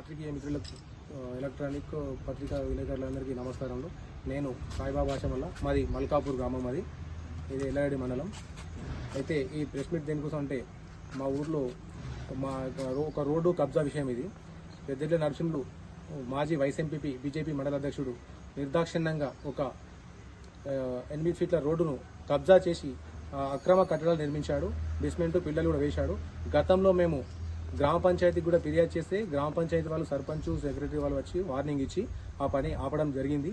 పాత్రికేయ మిత్రులకు ఎలక్ట్రానిక్ పత్రికా విలేకరులందరికీ నమస్కారములు. నేను సాయిబాబా ఆశమల్ల మాది మల్కాపూర్ గ్రామం అది ఇది ఎల్లారెడ్డి మండలం. అయితే ఈ ప్రెస్ మీట్ దేనికోసం అంటే మా ఊర్లో మా రో- ఒక రోడ్డు కబ్జా విషయం ఇది. పెద్దెడ్ల నరసింహులు మాజీ వైస్ ఎంపీపీ బీజేపీ మండల అధ్యక్షుడు నిర్దాక్షిణ్యంగా ఒక ఎనిమిది ఫీట్ల రోడ్డును కబ్జా చేసి అక్రమ కట్టడాలు నిర్మించాడు. బేస్మెంట్ పిల్లలు కూడా వేశాడు. గతంలో మేము గ్రామ పంచాయతీకి కూడా ఫిర్యాదు చేస్తే గ్రామ పంచాయతీ వాళ్ళు సర్పంచ్ సెక్రటరీ వాళ్ళు వచ్చి వార్నింగ్ ఇచ్చి ఆ పని ఆపడం జరిగింది.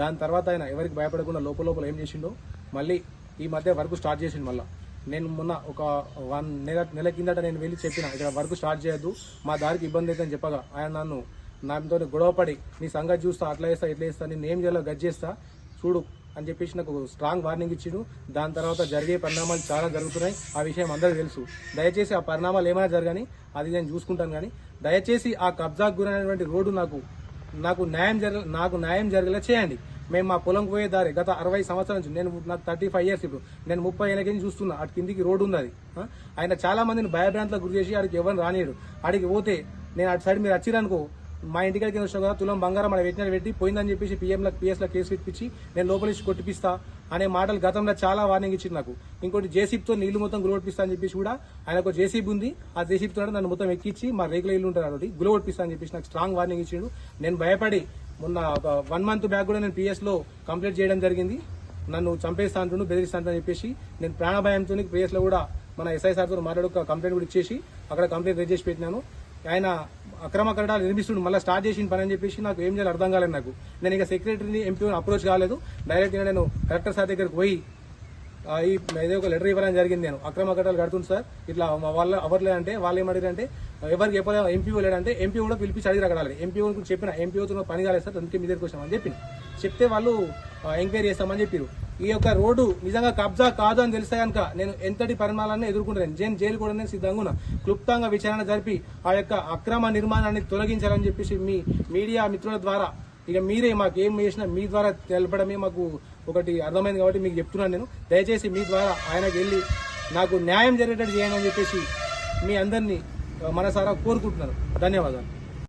దాని తర్వాత ఆయన ఎవరికి భయపడకుండా లోపల లోపల ఏం చేసిండో మళ్ళీ ఈ మధ్య వర్క్ స్టార్ట్ చేసిండు మళ్ళీ. నేను మొన్న ఒక వన్ నెల నెల కిందట నేను వెళ్ళి చెప్పిన ఇక్కడ వర్క్ స్టార్ట్ చేయొద్దు మా దారికి ఇబ్బంది అవుతుందని చెప్పగా ఆయన నన్ను నాతో గొడవపడి నీ సంగతి చూస్తా అట్లా వేస్తా ఇట్లా వేస్తా నేను ఏం చేయాలో గజ్ చేస్తా చూడు అని చెప్పేసి నాకు స్ట్రాంగ్ వార్నింగ్ ఇచ్చిండు. దాని తర్వాత జరిగే పరిణామాలు చాలా జరుగుతున్నాయి. ఆ విషయం అందరికీ తెలుసు. దయచేసి ఆ పరిణామాలు ఏమైనా జరగని అది నేను చూసుకుంటాను కానీ దయచేసి ఆ కబ్జాకు గురైనటువంటి రోడ్డు నాకు నాకు న్యాయం జరగ నాకు న్యాయం జరిగేలా చేయండి. మేము మా పొలం పోయే దారి గత అరవై సంవత్సరాల నుంచి నేను నాకు థర్టీ ఫైవ్ ఇయర్స్ ఇప్పుడు నేను ముప్పై ఏళ్ళకి చూస్తున్నా అటు కిందికి రోడ్డు ఉంది అది ఆయన చాలా మందిని భయభ్రాంతులకు గురి చేసి అడికి ఎవరిని రానియడు అడిగి పోతే నేను అటు సైడ్ మీరు వచ్చిరనుకో మా ఇంటికి కింద వచ్చిన కదా తులం బంగారం మన వెంటనే పెట్టి పోయిందని చెప్పేసి పిఎంలకు పీఎస్లో కేసు ఇప్పించి నేను లోపలించి కొట్టిపిస్తా అనే మాటలు గతంలో చాలా వార్నింగ్ ఇచ్చింది నాకు. ఇంకోటి జేసీబీతో నీళ్ళు మొత్తం గులగొట్టిస్తా అని చెప్పేసి కూడా ఆయన ఒక జేసీబీ ఉంది. ఆ జేసీబీతో నన్ను మొత్తం ఎక్కించి మా రేకుల ఇల్లు ఉంటారు అది గులగొట్టిస్తా అని చెప్పేసి నాకు స్ట్రాంగ్ వార్నింగ్ ఇచ్చిండు. నేను భయపడి మొన్న ఒక వన్ మంత్ బ్యాక్ కూడా నేను పిఎస్లో కంప్లీట్ చేయడం జరిగింది. నన్ను చంపేస్తా అంటుండు బెదిరిస్తా అంటుండు అని చెప్పేసి నేను ప్రాణభయంతో పీఎస్లో కూడా మన ఎస్ఐ సార్తో మాట్లాడు కంప్లైంట్ కూడా ఇచ్చేసి అక్కడ కంప్లైంట్ రేజ్ చేసి పెట్టినాను. ఆయన అక్రమ కట్టడాలు నిర్మిస్తుండు మళ్ళీ స్టార్ట్ చేసిన పని అని చెప్పేసి నాకు ఏం చేయాలి అర్థం కాలేదు నాకు. నేను ఇక సెక్రటరీని ఎంపీని అప్రోచ్ కాలేదు. డైరెక్ట్గా నేను కలెక్టర్ సార్ దగ్గరికి పోయి ఈ ఏదో ఒక లెటర్ ఇవ్వడం జరిగింది నేను. అక్రమ కట్టాలు కడుతుంది సార్ ఇట్లా మా వాళ్ళ ఎవరు అంటే వాళ్ళు ఏమడిగారంటే ఎవరికి చెప్పలేదు ఎంపీ లేడంటే ఎంపీ కూడా పిలిపించి అడిగి అడగాలి ఎంపీ చెప్పిన ఎంపీ అవుతున్న పని కాలేదు సార్ అందుకే మీ దగ్గరికి వచ్చామని చెప్పి చెప్తే వాళ్ళు ఎంక్వైరీ చేస్తామని చెప్పారు ఈ యొక్క రోడ్డు నిజంగా కబ్జా కాదు అని తెలిస్తే కనుక నేను ఎంతటి పరిమాణాలను ఎదుర్కొంటాను నేను జైలు కూడా నేను సిద్ధంగా ఉన్నా. క్లుప్తంగా విచారణ జరిపి ఆ యొక్క అక్రమ నిర్మాణాన్ని తొలగించాలని చెప్పేసి మీ మీడియా మిత్రుల ద్వారా ఇక మీరే మాకు ఏం చేసినా మీ ద్వారా తెలపడమే మాకు ఒకటి అర్థమైంది కాబట్టి మీకు చెప్తున్నాను నేను. దయచేసి మీ ద్వారా ఆయనకు వెళ్ళి నాకు న్యాయం జరిగేటట్టు చేయండి అని చెప్పేసి మీ అందరినీ మనసారా కోరుకుంటున్నారు ధన్యవాదాలు.